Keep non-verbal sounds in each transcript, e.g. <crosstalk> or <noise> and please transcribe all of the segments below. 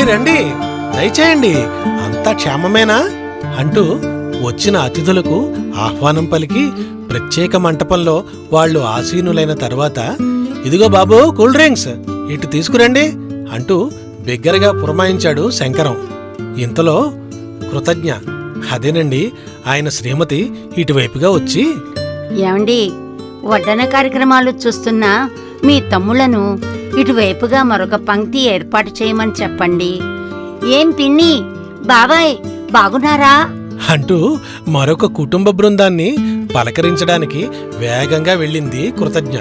రండి రండి. దయచేయండి. అంతా క్షేమమేనా? అంటూ వచ్చిన అతిథులకు ఆహ్వానం పలికి ప్రత్యేక మంటపంలో వాళ్ళు ఆసీనులైన తర్వాత ఇదిగో బాబు కూల్ డ్రింక్స్ ఇటు తీసుకురండి అంటూ బిగ్గరగా పురమాయించాడు శంకరం. ఇంతలో కృతజ్ఞ అదేనండి ఆయన శ్రీమతి ఇటువైపుగా వచ్చి ఏమండి వడ్డన కార్యక్రమాలు చూస్తున్నా మీ తమ్ముళ్ళను ఇటువైపుగా మరొక పంక్తి ఏర్పాటు చేయమని చెప్పండి. ఏం పిన్ని? బాబాయ్ బాగున్నారా? అంటూ మరొక కుటుంబ బృందాన్ని పలకరించడానికి వేగంగా వెళ్ళింది కృతజ్ఞ.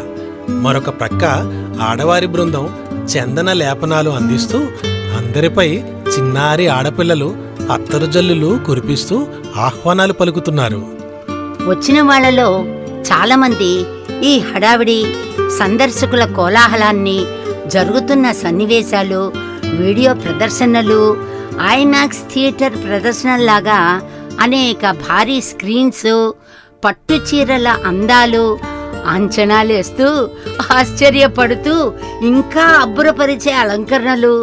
మరొక ప్రక్క ఆడవారి బృందం చందన లేపనాలు అందిస్తూ అందరిపై చిన్నారి ఆడపిల్లలు అత్తరు జల్లులు కురిపిస్తూ ఆహ్వానాలు పలుకుతున్నారు. వచ్చిన వాళ్ళలో చాలామంది ఈ హడావిడి సందర్శకుల కోలాహలాన్ని జరుగుతున్న సన్నివేశాలు వీడియో ప్రదర్శనలు ఐమాక్స్ థియేటర్ ప్రదర్శనలాగా అనేక భారీ స్క్రీన్స్ పట్టు చీరల అందాలు అంచనాలేస్తూ ఆశ్చర్యపడుతూ ఇంకా అబ్బురపరిచే అలంకరణలు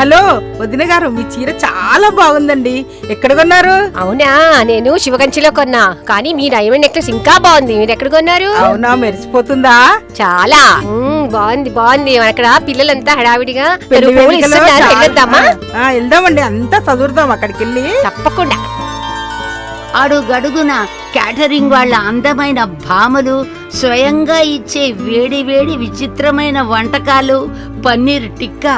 హలో వదిన గారు మీ చీర చాలా బాగుందండి. ఎక్కడ కొన్నారు? అవునా నేను శివగంచిలో కొన్నా. కానీ మీ డైమండ్ నెక్లెస్ ఇంకా బాగుంది. మీరు ఎక్కడ కొన్నారు? అవునా మెరిసిపోతుందా? చాలా. బాగుంది బాగుంది. అక్కడ పిల్లలంతా హడావిడిగా పెళ్ళి పువ్వులు వేడుకలో ఇస్తున్నారు చాలా- వెళ్ళొద్దామా ఆ, వెళ్దామండి. అంతా చదువుదాం అక్కడికి వెళ్ళి తప్పకుండా. అడుగడుగున క్యాటరింగ్ వాళ్ళ అందమైన భామలు స్వయంగా ఇచ్చే వేడి వేడి విచిత్రమైన వంటకాలు పన్నీర్ టిక్కా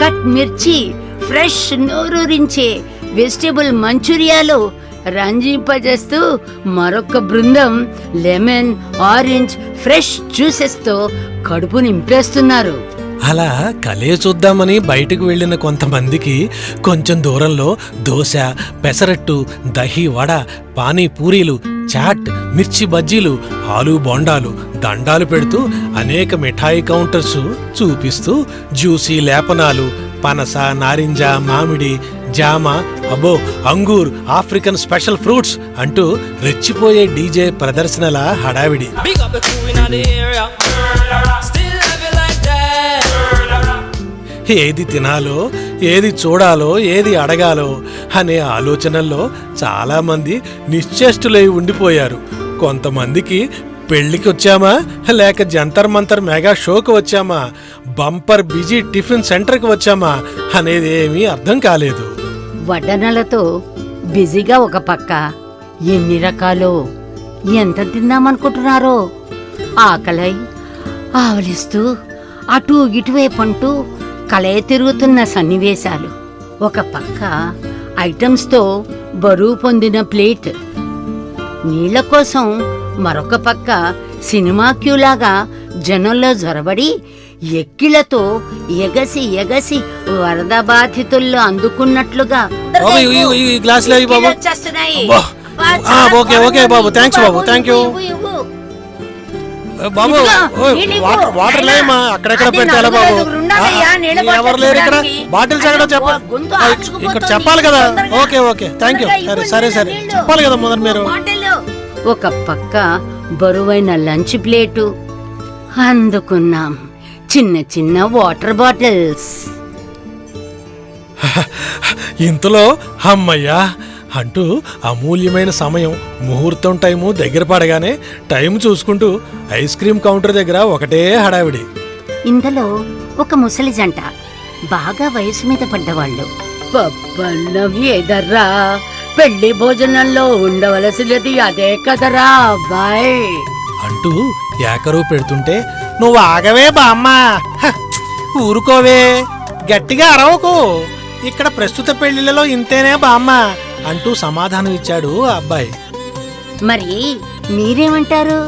కట్ మిర్చి ఫ్రెష్ నోరూరించే వెజిటేబుల్ మంచూరియాలు రంజింపజేస్తూ మరొక బృందం లెమన్ ఆరెంజ్ ఫ్రెష్ జ్యూసెస్తో కడుపు నింపేస్తున్నారు. అలా కలే చూద్దామని బయటకు వెళ్ళిన కొంతమందికి కొంచెం దూరంలో దోశ పెసరట్టు దహి వడ పానీపూరీలు చాట్ మిర్చి బజ్జీలు ఆలు బోండాలు దండాలు పెడుతూ అనేక మిఠాయి కౌంటర్స్ చూపిస్తూ జ్యూసీ లేపనాలు పనస నారింజ మామిడి జామ అబో అంగూర్ ఆఫ్రికన్ స్పెషల్ ఫ్రూట్స్ అంటూ రెచ్చిపోయే డీజే ప్రదర్శనల హడావిడి. ఏది తినాలో ఏది చూడాలో ఏది అడగాలో అనే ఆలోచనల్లో చాలామంది నిశ్చేష్టులై ఉండిపోయారు. కొంతమందికి పెళ్ళికి వచ్చామా లేక జంతర్ మంతర్ మెగా షోకి వచ్చామా? బంపర్ బిజీ టిఫిన్ సెంటర్కి వచ్చామా? అనేది ఏమీ అర్థం కాలేదు. వడ్డనలతో బిజీగా ఒక పక్క. ఎన్ని రకాలు ఎంత తిందామనుకుంటున్నారో ఆకలై ఆవలిస్తూ అటు ఇటువైపు అంటూ కలయ తిరుగుతున్న సన్నివేశాలు. ఒక పక్క ఐటమ్స్తో బరువు పొందిన ప్లేట్. నీళ్ళ కోసం మరొక పక్క సినిమా క్యూలాగా జనంలో జొరబడి ఎక్కిళ్ళతో ఎగసి ఎగసి వరద బాధితుల్లో అందుకున్నట్లుగా ఓకే, ఓకే బాబు. థాంక్స్ బాబు, thank you. Babu. Water water. లేమా అక్కడెక్కడ పెట్టాలా బాబు ఎవరు లేరు ఇక్కడ. బాటిల్స్ ఎక్కడ చెప్పాలి. ఇక్కడ చెప్పాలి కదా. ఓకే ఓకే థ్యాంక్ యూ సరే సరే సరే. చెప్పాలి కదా మొదలు మీరు. ఒక పక్క బరువైన లంచ్ ప్లేటు. అందుకున్నాం చిన్న చిన్న వాటర్ బాటిల్స్. <laughs> ఇంతలో అమ్మయ్యా అంటూ అమూల్యమైన సమయం ముహూర్తం టైము దగ్గర పడగానే టైం చూసుకుంటూ ఐస్ క్రీమ్ కౌంటర్ దగ్గర ఒకటే హడావిడి. ఇందులో ఒక ముసలి జంట బాగా వయసు మీద పడ్డవాళ్ళు. పప్పన్నం ఏదర్రా పెళ్ళి భోజనంలో ఉండవలసినది అదే కదరా అబ్బాయ్ అంటూ ఏకరువు పెడుతుంటే నువ్వు ఆగవే బామ్మ. ఊరుకోవే. గట్టిగా అరవకు. ఇక్కడ ప్రస్తుత పెళ్ళిళ్ళలో ఇంతేనే బామ్మ అంటూ సమాధానం ఇచ్చాడు ఆ అబ్బాయి. మరి మీరేమంటారు?